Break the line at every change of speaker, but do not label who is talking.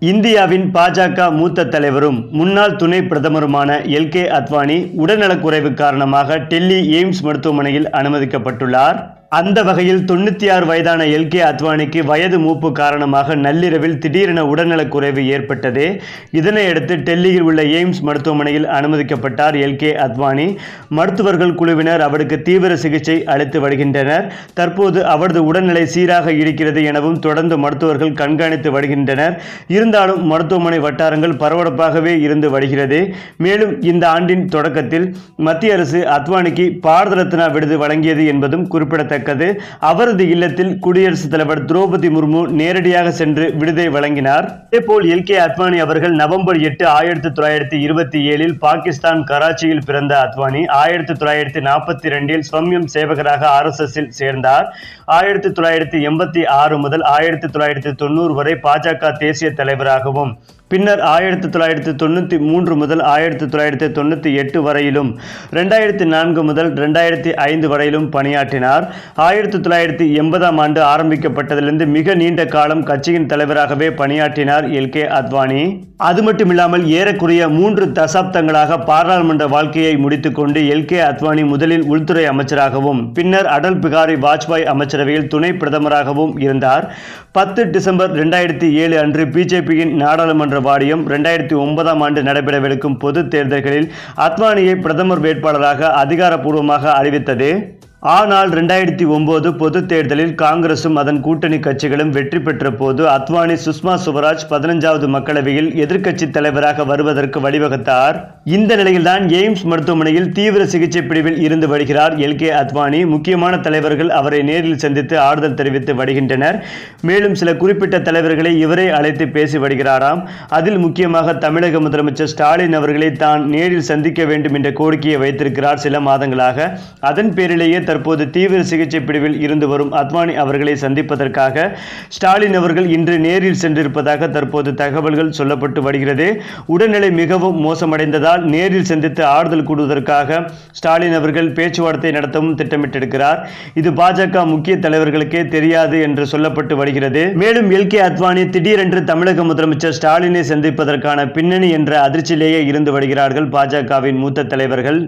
இந்தியாவின் பாஜக மூத்த தலைவரும் முன்னாள் துணை பிரதமருமான எல். கே. அத்வானி உடல்நலக்குறைவு காரணமாக டெல்லி எய்ம்ஸ் மருத்துவமனையில் அனுமதிக்கப்பட்டுள்ளார். அந்த வகையில் தொண்ணூற்றி ஆறு வயதான எல்கே அத்வானிக்கு வயது மூப்பு காரணமாக நள்ளிரவில் திடீரென உடல்நலக்குறைவு ஏற்பட்டது. இதனையடுத்து டெல்லியில் உள்ள எய்ம்ஸ் மருத்துவமனையில் அனுமதிக்கப்பட்டார் எல்கே அத்வானி. மருத்துவர்கள் குழுவினர் அவருக்கு தீவிர சிகிச்சை அளித்து வருகின்றனர். தற்போது அவரது உடல்நிலை சீராக இருக்கிறது எனவும் தொடர்ந்து மருத்துவர்கள் கண்காணித்து வருகின்றனர். இருந்தாலும் மருத்துவமனை வட்டாரங்கள் பரபரப்பாகவே இருந்து வருகிறது. மேலும் இந்த ஆண்டின் தொடக்கத்தில் மத்திய அரசு அத்வானிக்கு பாரத ரத்னா விருது வழங்கியது என்பதும் குறிப்பிடத்தக்கது அவரது இல்லத்தில் குடியரசுத் தலைவர் திரௌபதி முர்மு நேரடியாக சென்று விருதை வழங்கினார். இதேபோல் எல். கே. அத்வானி அவர்கள் நவம்பர் எட்டு ஆயிரத்தி தொள்ளாயிரத்தி இருபத்தி ஏழில் பாகிஸ்தான் கராச்சியில் பிறந்த அத்வானி ஆயிரத்தி தொள்ளாயிரத்தி நாற்பத்தி ரெண்டில் ஸ்வம்யம் சேவகராக ஆர்எஸ்எஸ்ஸில் சேர்ந்தார். ஆயிரத்தி தொள்ளாயிரத்தி எண்பத்தி ஆறு முதல் ஆயிரத்தி தொள்ளாயிரத்தி தொண்ணூறு வரை பாஜக தேசிய தலைவராகவும் பின்னர் ஆயிரத்தி தொள்ளாயிரத்தி தொண்ணூற்றி மூன்று முதல் ஆயிரத்தி தொள்ளாயிரத்தி தொண்ணூற்றி எட்டு வரையிலும் ரெண்டாயிரத்தி நான்கு முதல் ரெண்டாயிரத்தி ஐந்து வரையிலும் பணியாற்றினார். ஆயிரத்தி தொள்ளாயிரத்தி எண்பதாம் ஆண்டு ஆரம்பிக்கப்பட்டதிலிருந்து மிக நீண்ட காலம் கட்சியின் தலைவராகவே பணியாற்றினார் எல். கே. அத்வானி. அது மட்டுமில்லாமல் ஏறக்குறைய மூன்று தசாப்தங்களாக பாராளுமன்ற வாழ்க்கையை முடித்துக்கொண்டு எல். கே. அத்வானி முதலில் உள்துறை அமைச்சராகவும் பின்னர் அடல் பிகாரி வாஜ்பாய் அமைச்சரவையில் துணை பிரதமராகவும் இருந்தார். பத்து டிசம்பர் ரெண்டாயிரத்தி ஏழு அன்று பிஜேபியின் நாடாளுமன்ற வாரியம் இரண்டாயிரத்தி ஒன்பதாம் ஆண்டு நடைபெறவிருக்கும் பொது தேர்தல்களில் அத்வானியை பிரதமர் வேட்பாளராக அதிகாரப்பூர்வமாக அறிவித்தது. ஆனால் ரெண்டாயிரத்தி ஒன்பது பொது தேர்தலில் காங்கிரசும் அதன் கூட்டணி கட்சிகளும் வெற்றி பெற்ற போது அத்வானி சுஷ்மா சுவராஜ் பதினஞ்சாவது மக்களவையில் எதிர்க்கட்சி தலைவராக வருவதற்கு வழிவகுத்தார். இந்த நிலையில்தான் எய்ம்ஸ் மருத்துவமனையில் தீவிர சிகிச்சை பிரிவில் இருந்து வருகிறார் எல் கே அத்வானி. முக்கியமான தலைவர்கள் அவரை நேரில் சந்தித்து ஆறுதல் தெரிவித்து வருகின்றனர். மேலும் சில குறிப்பிட்ட தலைவர்களை இவரே அழைத்து பேசி வருகிறாராம். அதில் முக்கியமாக தமிழக முதலமைச்சர் ஸ்டாலின் அவர்களை தான் நேரில் சந்திக்க வேண்டும் என்ற கோரிக்கையை வைத்திருக்கிறார் சில மாதங்களாக. அதன் பேரிலேயே தற்போது தீவிர சிகிச்சை பிரிவில் இருந்து வரும் அத்வானி அவர்களை சந்திப்பதற்காக ஸ்டாலின் அவர்கள் இன்று நேரில் சென்றிருப்பதாக தற்போது தகவல்கள் சொல்லப்பட்டு வருகிறது. உடல்நிலை மிகவும் மோசமடைந்ததால் நேரில் சந்தித்து ஆறுதல் கூடுவதற்காக ஸ்டாலின் அவர்கள் பேச்சுவார்த்தை நடத்தவும் திட்டமிட்டிருக்கிறார். இது பாஜக முக்கிய தலைவர்களுக்கே தெரியாது என்று சொல்லப்பட்டு வருகிறது. மேலும் எல் கே அத்வானி திடீரென்று தமிழக முதலமைச்சர் ஸ்டாலினை சந்திப்பதற்கான பின்னணி என்ற அதிர்ச்சியிலேயே இருந்து வருகிறார்கள் பாஜகவின் மூத்த தலைவர்கள்.